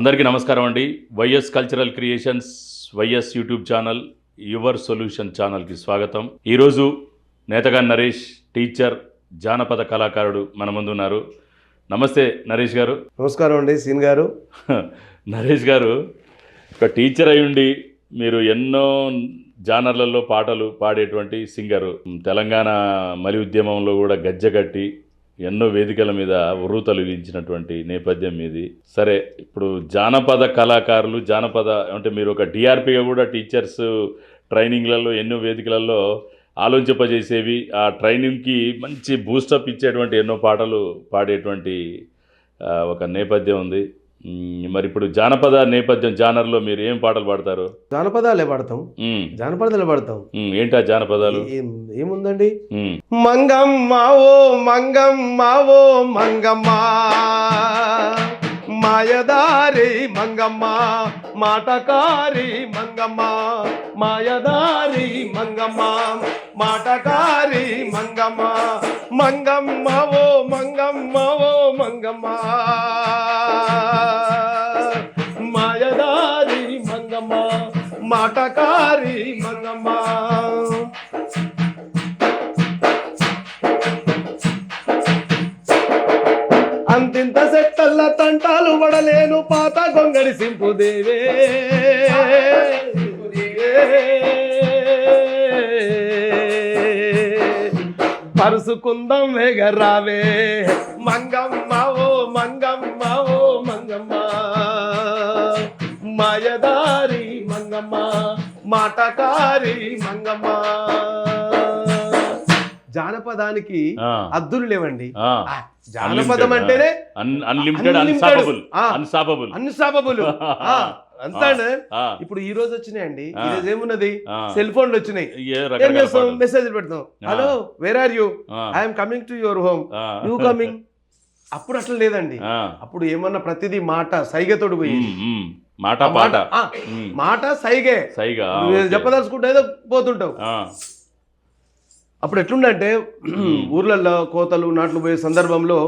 అందరికీ నమస్కారం అండి. YS cultural creations YS YouTube channel your solution ఛానల్కి స్వాగతం. ఈరోజు నేతగా నరేష్ టీచర్ జానపద కళాకారుడు మన ముందు ఉన్నారు. నమస్తే నరేష్ గారు. నమస్కారం అండి సీన్ గారు. నరేష్ గారు ఒక టీచర్ అయి ఉండి మీరు ఎన్నో జానర్లలో పాటలు పాడేటువంటి సింగరు. తెలంగాణ మలి ఉద్యమంలో కూడా గజ్జె కట్టి ఎన్నో వేదికల మీద ఉర్రు తొలగించినటువంటి నేపథ్యం మీది. సరే ఇప్పుడు జానపద కళాకారులు జానపద అంటే మీరు ఒక డిఆర్పిగా కూడా టీచర్స్ ట్రైనింగ్లలో ఎన్నో వేదికలలో ఆలోచింపజేసేవి. ఆ ట్రైనింగ్కి మంచి బూస్టప్ ఇచ్చేటువంటి ఎన్నో పాటలు పాడేటువంటి ఒక నేపథ్యం ఉంది. మరి ఇప్పుడు జానపద నేపథ్యం జానర్లో మీరు ఏం పాటలు పాడతారు? జానపదాలే పాడతాం. జానపదాలే పాడతాం. ఏంటా జానపదాలు? ఏముందండి? మ్, మంగమ్మ ఓ మంగమ్మ ఓ మంగమ్మ. మాయదారి మంగమ్మ మాటకారి మంగమ్మ. మాయదారి మంగమ్మ మాటకారి మంగమ్మ. మంగమ్మ ఓ మంగమ్మ ఓ మంగమ్మ. సెట్టల్ల తంటాలు పడలేను పాత గొంగడి సింపుదేవే పరుసుకుందాం వేగరావే మంగమ్మ ఓ మంగమ్మ ఓ మంగమ్మ. మాయదారి మంగమ్మ మాటకారి మంగమ్మ. జానపదానికి అద్దులు లేవండి. జానపదం అంటేనే అన్- అన్లిమిటెడ్. అన్సాపబుల్. అన్సాపబుల్ అన్స్టాపబుల్ అంతా ఆ, ఇప్పుడు ఈ రోజు వచ్చినాయండి. ఆ. ఈ రోజు ఏమున్నది. సెల్ ఫోన్లు వచ్చినాయి. ఏ చేస్తాం. మెసేజ్ పెడతాం. Hello where are you I'm coming to your home you coming అప్పుడు అట్లా లేదండి. ఆ, అప్పుడు ఏమన్నా ప్రతిదీ మాట సైగతోడు పోయి మాట మాట సైగే. సైగా. చెప్పదలుచుకుంటే ఏదో పోతుంటావు. అప్పుడు ఎట్లుండంటే ఊర్లలో కోతలు నాట్లు పోయే సందర్భంలో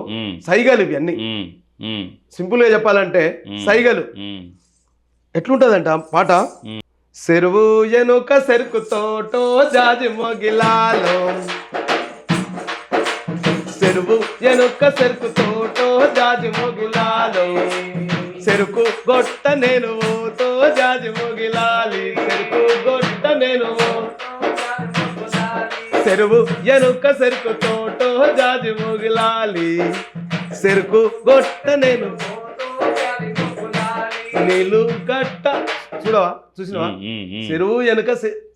సైగలు ఇవి అన్ని. మ్, మ్, సింపుల్గా చెప్పాలంటే. సైగలు. ఎట్లుంటదంట పాట? మ్. చెరువు ఎనుక సెరుకు తోటో జాజి మొగిలాలో. చెరువు ఎనుక సెరుకు తోటో జాజి మొగిలాలో. చెరుకు గొట్ట నేను ఓతో జాజి మొగిలాలి. చెరుకు గొట్ట నేను. చెరువు ఎనుక సెరుకు తోటో జాజి మొగిలాలి. చెరుకు గొట్ట నేను నీళ్ళు గట్ట. చూడవా? చూసినవా. చెరువు వెనుక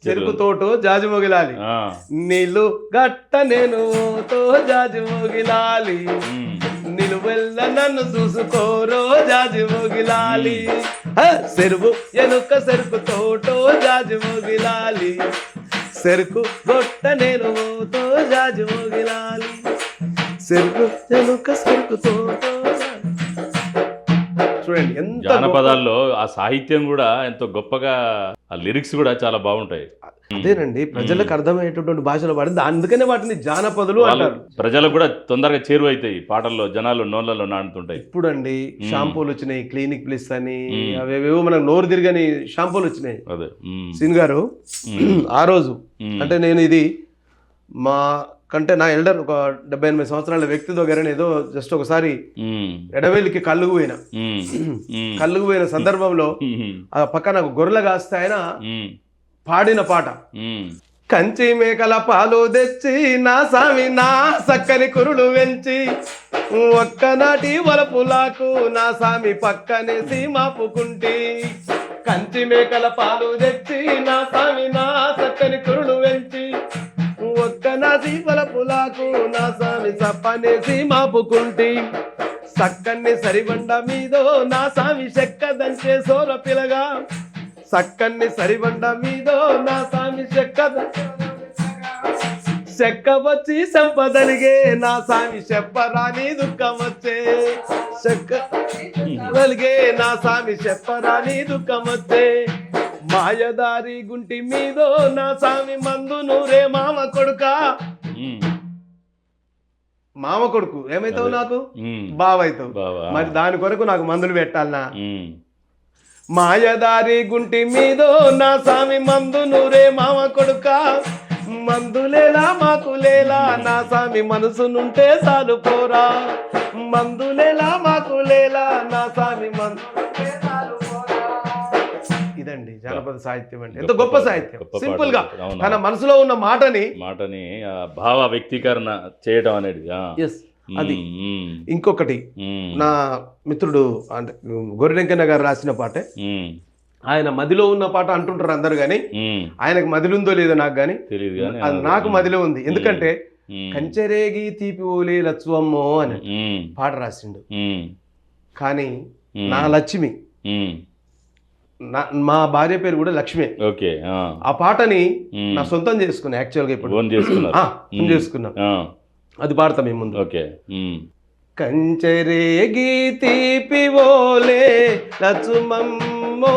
చెరుకు తోటో జాజి మొగిలాలి. నీళ్ళు గట్ట నేను తో జాజి మొగిలాలి. నిలువెల్ల నన్ను చూసుకోరో జాజి మొగిలాలి. చెరువు ఎనుక చెరుకు తోటో జాజి మొగిలాలి. చెరుకు గొట్ట నేను తో జాజి మొగిలాలి. చెరుకు ఎనుక చెరుకు తోటో జాజి- చూడండి ఎంత జానపదాల్లో ఆ సాహిత్యం కూడా ఎంతో గొప్పగా ఆ లిరిక్స్ కూడా చాలా బాగుంటాయి. అదేనండి ప్రజలకు అర్థమయ్యేటటువంటి భాషలో పాడింది అందుకనే వాటిని జానపదులు అంటారు. ప్రజలకు కూడా తొందరగా చేరువ అవుతాయి పాటల్లో జనాలు నోళ్ళలో నానుతుంటాయి ఇప్పుడు అండి షాంపూలు వచ్చినాయి క్లినిక్ ప్లస్ అని. అవేవేవో మనకు నోరు తిరగని షాంపూలు వచ్చినాయి. అదే సీన్ గారు ఆ రోజు అంటే నేను ఇది మా కంటే నా ఎల్డర్ ఒక డెబ్బై ఎనిమిది సంవత్సరాల వ్యక్తి దగ్గర ఏదో జస్ట్ ఒకసారి ఎడవేలికి కళ్ళుకు పోయిన మ్, మ్, కళ్ళుకు పోయిన సందర్భంలో ఆ పక్కన ఒక గొర్రెల కాస్తే ఆయన పాడిన పాట. కంచి మేకల పాలు తెచ్చి నా సామి నా సక్కని కురులు వెంచి ఒక్కనాటి వలపులాకు నా సామి పక్కనే సీమాపుకుంటి కంచి మేకల పాలు తెచ్చి నా సామి నా సక్కని కురులు వెంచి ఒక్కనాటి వలపులాకు నా నాసాని సప్పనే మాపుకుంటి. సక్కన్ని సరిబండ మీదో నా సామి చెక్కదంచే సోర పిలగా. సక్కన్ని సరిబండ మీదో నా సామి చెక్క చెక్క వచ్చి సంపదలిగే నా సామి చెప్పరాని దుఃఖం వచ్చే. చెక్కలిగే నా సామి చెప్పరాని దుఃఖం వచ్చే. మాయదారి గుంటి మీదో నా సామి మందు నూరే మామ కొడుక. మామ కొడుకు ఏమైతావు. నాకు? బావైతావు. బావా. మరి దాని కొరకు నాకు మందులు పెట్టాలనా? మాయదారి గుంటి మీదో నా సామి మందు నూరే మామ కొడుక. మందులేలా మాకులేలా నా సామి మనసునుంటే చాలు పోరా. మందులేలా మాకులేలా నా సామి మందు ఇదండి. జానపద సాహిత్యం అంటే ఎంత గొప్ప సాహిత్యం. సింపుల్గా. తన మనసులో ఉన్న మాటని మాటని భావ వ్యక్తీకరణ చేయడం అనేది ఆ. ఎస్ అది. ఇంకొకటి నా మిత్రుడు అంటే గొర్రెంకన్న గారు రాసిన పాటే. ఆయన మదిలో ఉన్న పాట అంటుంటారు అందరు కానీ ఆయనకు మదిలో ఉందో లేదో నాకు కానీ తెలియదు కానీ అది నాకు మదిలో ఉంది. ఎందుకంటే కంచెరేగి తీపి ఓలే లచ్చువమ్మో అని పాట రాసిండు. కానీ నా లక్ష్మి మా భార్య పేరు కూడా లక్ష్మి. ఓకే ఆ, పాటని నా సొంతం చేసుకున్నా ఇప్పుడు. చేసుకున్నారు. ఆ, సొంతం చేసుకున్నా. అది పాడతాం ఈ ముందు. ఓకే కంచెరేగి తీపి ఓలే లచుమమ్మో.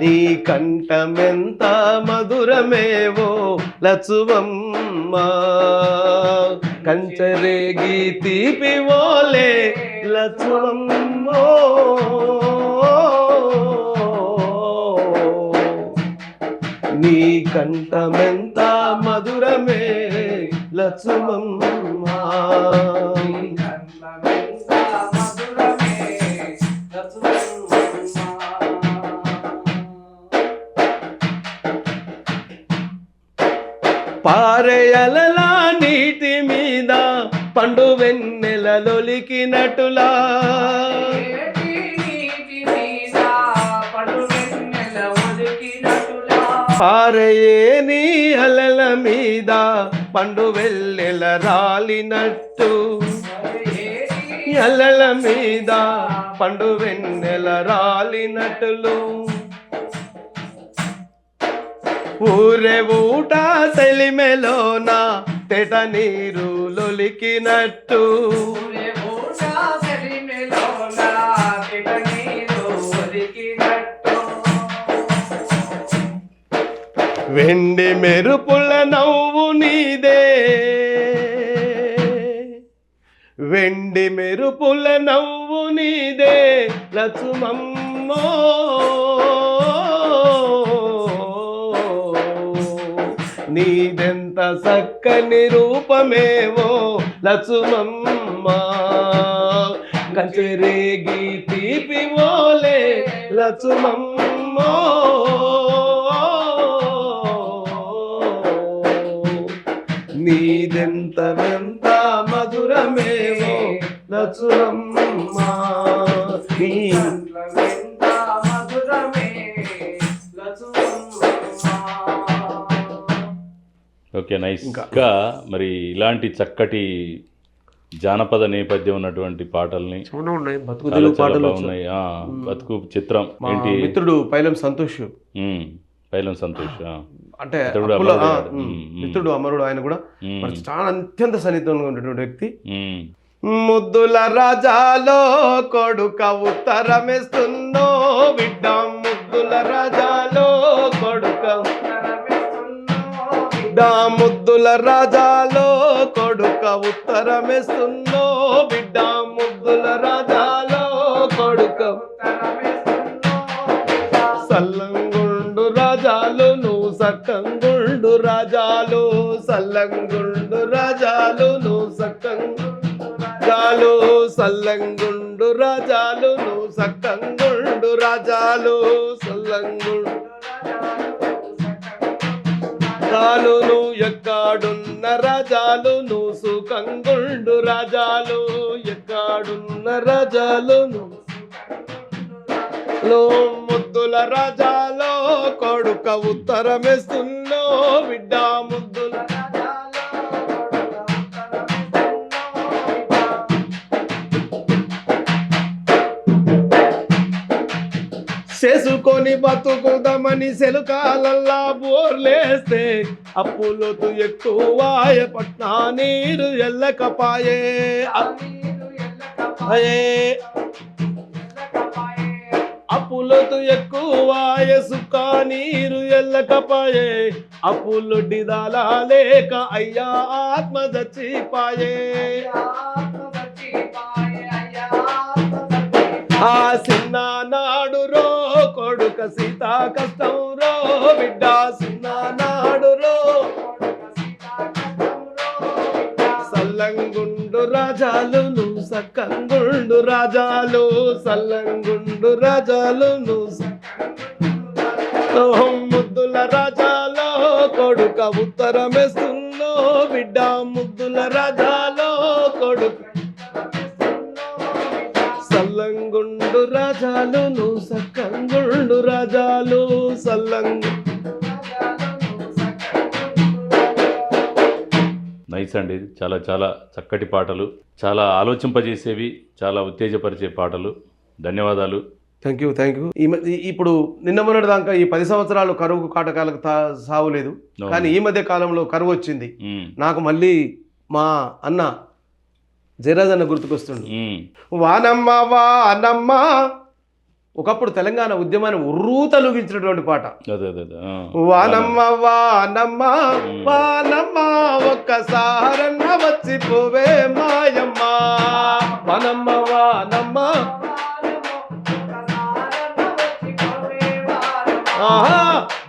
నీ కంఠమెంత మధురమేవో లచువమ్మ కంచెరేగి తీపి ఓలే లచువమ్మో నీ కంఠమెంత మధురమే లక్ష్మమ్మా వెన్నెలలొలికినటులా పారయే నీ అలల మీద పండు వెళ్ళెల రాలినట్టు. అలల మీద పండు వెన్నెల రాలినట్లు. ఊరే ఊట సెలిమెలోన తెట నీరు లొలికినట్టు. వెండి మెరుపుల నవ్వు నీదే. వెండి మెరుపుల నవ్వు నీదే. లక్ష్మమ్మో నీదెంత చక్కని రూపమేవో లక్ష్మమ్మ కంచెరేగి తీపి ఓలే లక్ష్మమ్మో మధురమేవో లచురమ్మ నీ ఓకే నైస్. ఇంకా. మరి ఇలాంటి చక్కటి జానపద నేపథ్యం ఉన్నటువంటి పాటల్ని చాలా ఉన్నాయి. బతుకు తెలుగు పాటలు ఆ, బతుకు చిత్రం ఏంటి? మిత్రుడు పైలం సంతోష్. పైలం సంతోష్. అంటే మిత్రుడు అమరుడు ఆయన కూడా మరి చాలా అత్యంత సన్నిహితంగా ఉన్నటువంటి వ్యక్తి. ముద్దుల రాజాలో కొడుక ఉత్తరమిస్తున్నో బిడ్డ ముద్దుల రాజాలో కొడుక బిడ్డ ముద్దుల రాజాలో కొడుక ఉత్తరమిస్తున్నో బిడ్డ ముద్దుల రాజాలో సల్లంగుండు రాజాలు నువ్వు సక్కంగుండు రాజాలు సల్లంగుండు రాజాలు నువ్వు ఎక్కాడున్న రాజాలు నువ్వు సుఖంగుండు రాజాలు ఎక్కాడున్న రాజాలు. నువ్వు ముద్దుల రాజాలో కొడుక ఉత్తరమేస్తున్నో బిడ్డ ముద్దు చేసుకొని బతుకుదామని సెలుకాలల్లా బోర్లేస్తే అప్పులతో ఎక్కువాయ పట్నా నీరు ఎల్లకపాయే. అయ్యే. అప్పులతో ఎక్కువాయ సుఖ నీరు ఎల్లకపాయే. అప్పులొడ్డిదాలా లేక అయ్యా ఆత్మ చచ్చిపాయే రో కొడుక సీతా కష్టం రో బిడ్డ సిన్ననాడు రో సల్లంగుండు రాజాలు నువ్వు సక్కంగుండు రాజాలు. సల్లంగుండు రాజాలు నువ్వు ముద్దుల రాజాలో కొడుక ఉత్తరమేస్తున్నో బిడ్డ ముద్దుల రాజాలో నైస్ అండి చాలా చాలా చక్కటి పాటలు. చాలా ఆలోచింపజేసేవి చాలా ఉత్తేజపరిచే పాటలు. ధన్యవాదాలు. థ్యాంక్ యూ థ్యాంక్ యూ ఈ మధ్య ఇప్పుడు నిన్న మొన్నటి దాకా ఈ పది సంవత్సరాలు కరువు కాటకాలకు సావులేదు. కానీ ఈ మధ్య కాలంలో కరువు వచ్చింది. నాకు మళ్ళీ మా అన్న జయరాజ్ అన్న గుర్తుకొస్తుండు. ఉమ్, వానమ్మ వానమ్మ ఒకప్పుడు తెలంగాణ ఉద్యమాన్ని ఉర్రూ తొలగించినటువంటి పాట. వానమ్మ వానమ్మ వానమ్మ ఒక్కసారన్న వచ్చిపోవే మాయమ్మ. వానమ్మ వానమ్మ.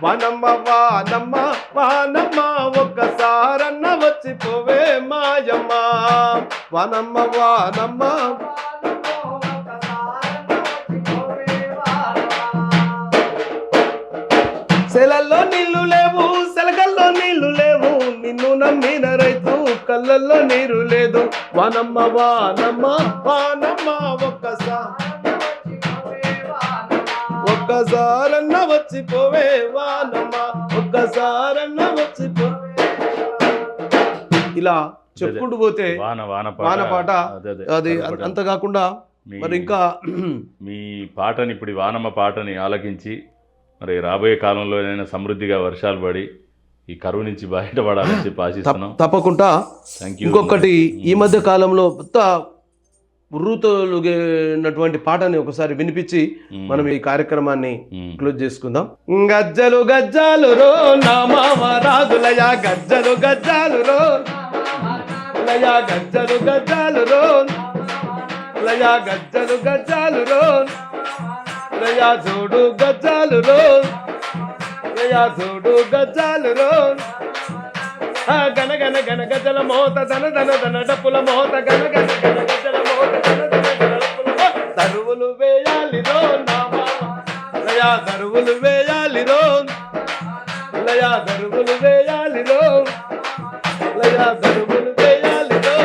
వానమ్మ వానమ్మ వానమ్మ ఒక్కసారన్న వచ్చిపోవే మాయమ్మ. వానమ్మ వానమ్మ. కళ్ళల్లో నీరు లేదు. వానమ్మ వానమ్మ వానమ్మ ఒక్కసారి ఒక్కసారన్న వచ్చిపోవే వానమ్మ ఒక్కసారన్న వచ్చిపో ఇలా చెప్పుకుంటూ పోతే వాన వాన వాన పాట అదే అంత కాకుండా మరి ఇంకా మీ పాటని ఇప్పుడు వానమ్మ పాటని ఆలకించి మరి రాబోయే కాలంలో ఏదైనా సమృద్ధిగా వర్షాలు పడి ఈ కరువు నుంచి బయటపడాలని చెప్పి ఆశిస్తున్నాం. తప్పకుండా ఇంకొకటి ఈ మధ్య కాలంలో కొత్త ఉన్నటువంటి పాటని ఒకసారి వినిపించి మనం ఈ కార్యక్రమాన్ని క్లోజ్ చేసుకుందాం. గజ్జలు గజ్జాలు రో నా మామ రాజులయ గజ్జలు గజ్జాలు రో. లయ గజ్జలు గజ్జాలు రో. లయ గజ్జలు గజ్జాలు రో. లయ జోడు గజ్జాలు రో. లయ జోడు గజాలు రో. ఆ గన గన గన గజల మోత ధన ధన ధన డప్పుల మోత గన గన గన గజల మోత ధన ధన ధన డప్పుల వేయాలి రో నా లయా దరువులు వేయాలి రో. లయా దరువులు వేయాలి రో. లయా దరువులు వేయాలి రో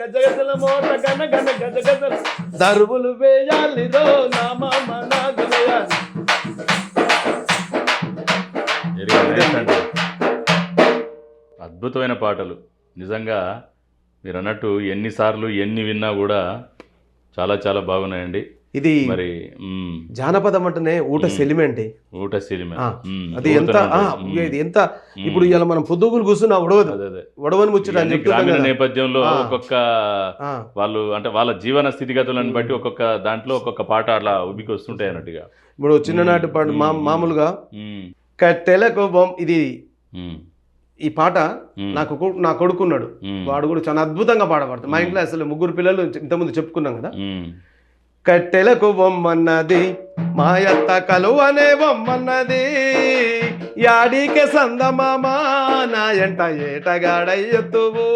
గజ గజల మోత గన గన గజ గజల దరువులు వేయాలి రో నా అద్భుతమైన పాటలు. నిజంగా మీరు అన్నట్టు ఎన్నిసార్లు ఎన్ని విన్నా కూడా చాలా చాలా బాగున్నాయండి. ఇది మరి జానపదం అంటేనే ఊట సెలిమెంటే ఊట మ్, అది ఎంత ఇది ఎంత ఇప్పుడు ఇలా మనం పొద్దుగులు కూర్చున్నా ఉడవదు. ఉడవని ముచ్చట గ్రామీణ. నేపథ్యంలో. ఒక్కొక్క వాళ్ళు అంటే వాళ్ళ జీవన స్థితిగతులను బట్టి ఒక్కొక్క దాంట్లో ఒక్కొక్క పాట అట్లా ఉబికి వస్తుంటాయి అన్నట్టుగా ఇప్పుడు చిన్ననాటి పాట మా మామూలుగా మ్, కట్టెలకు బొమ్మ ఇది ఈ పాట నాకు నా కొడుకున్నాడు. వాడు కూడా చాలా అద్భుతంగా పాడబడతాడు. మా ఇంట్లో అసలు ముగ్గురు పిల్లలు ఇంతకుముందు చెప్పుకున్నాం కదా. కట్టెలకు బొమ్మన్నది మాయత్త కలువనే బొమ్మన్నది. యాడికే సందమామ నా ఎంట ఏటగాడయ్యతువు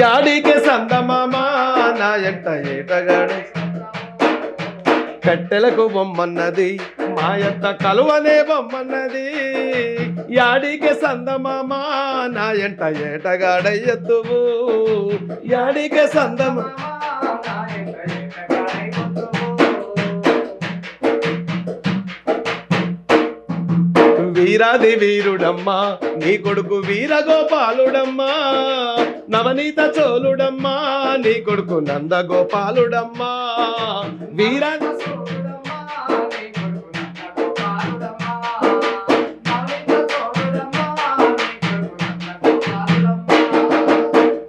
యాడికే సందమామ నా ఎంట ఏటగాడై. కట్టెలకు బొమ్మన్నది మాయత్త కలువనే బొమ్మన్నది. యాడికి సందమామ? నా ఎంట ఏటగాడయ్యత్తువు యాడికి సందమ? వీరాది వీరుడమ్మా నీ కొడుకు వీరగోపాలుడమ్మా నవనీత చోలుడమ్మా నీ కొడుకు నందగోపాలుడమ్మా. వీరా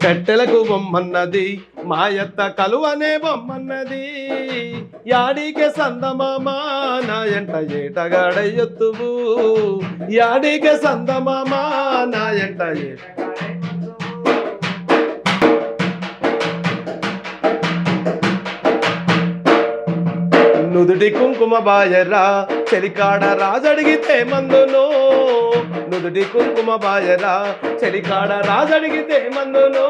కట్టెలకు బొమ్మన్నది మాయత్త కలువనే బొమ్మన్నది. యాడికే సందమామా నా ఎంట ఏటగాడయ్యొత్తువు. యాడికే సందమామా నా ఎంట ఏట నుదుటి కుంకుమ బాయరా చెలికాడ రాజడిగితే మందును. నుదుటి కుంకుమ బాయరా చలికాడ రాజడిగితే మందును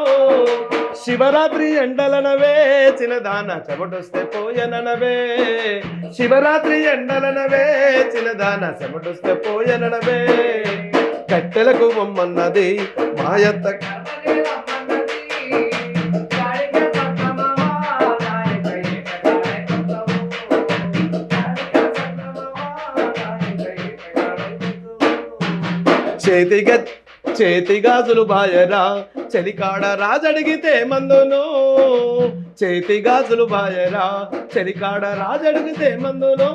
శివరాత్రి ఎండలనవే చిన్నదాన చెమటొస్తే పోయననవే. శివరాత్రి ఎండలనవే చిన్నదాన చెమటొస్తే పోయననవే. కట్టెలకు బొమ్మన్నది మాయత్త చేతిగా చేతి గాజులు బాయరా. చెలికాడ రాజడిగితే మందును. చేతి గాజులు బాయరా. చలికాడ రాజడిగితే మందును.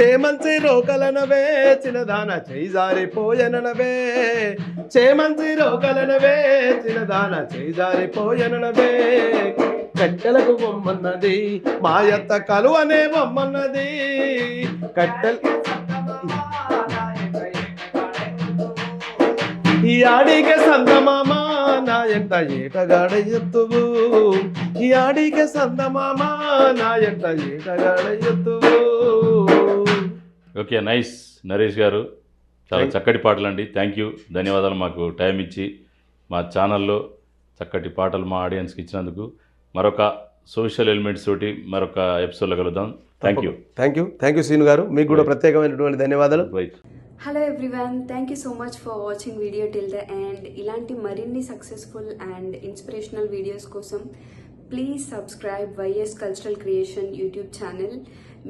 చేమంచి రోకలనవే చిన్నదాన చేయి జారిపోయననవే. చేమంచి రోకలనవే చిన్నదాన చేయి జారిపోయననవే. కట్టెలకు బొమ్మన్నది మాయత్త కలువనే బొమ్మన్నది. కట్టెలు ఈ నా ఎంట ఏటగాడ ఎత్తువు? ఈ ఆడికే సందమామా నా ఎంట ఏటగాడ ఎత్తువు? Okay nice. నరేష్ గారు చాలా చక్కటి పాటలు అండి థ్యాంక్ యూ ధన్యవాదాలు మాకు టైం ఇచ్చి మా ఛానల్లో చక్కటి పాటలు మా ఆడియన్స్కి ఇచ్చినందుకు. మరొక సోషల్ ఎలిమెంట్స్ తోటి మరొక ఎపిసోడ్లో కలుద్దాం. Thank you thank you thank you Seenu garu. మీకు కూడా. ప్రత్యేకమైనటువంటి ధన్యవాదాలు. Right hello everyone thank you so much for watching video till the and ఇలాంటి మరిన్ని సక్సెస్ఫుల్ అండ్ ఇన్స్పిరేషనల్ వీడియోస్ కోసం please subscribe YS cultural creation YouTube channel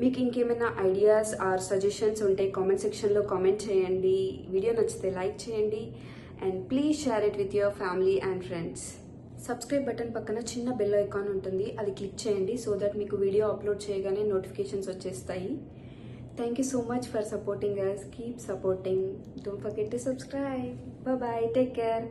మీకు ఇంకేమైనా ideas or suggestions ఉంటే కామెంట్ సెక్షన్లో కామెంట్ చేయండి. వీడియో నచ్చితే లైక్ చేయండి and please share it with your family and friends subscribe button పక్కన చిన్న బెల్ ఐకాన్ ఉంటుంది. అది క్లిక్ చేయండి సో దట్ మీకు వీడియో అప్లోడ్ చేయగానే నోటిఫికేషన్స్ వచ్చేస్తాయి. Thank you so much for supporting us. Keep supporting. Don't forget to subscribe. Bye bye. Take care.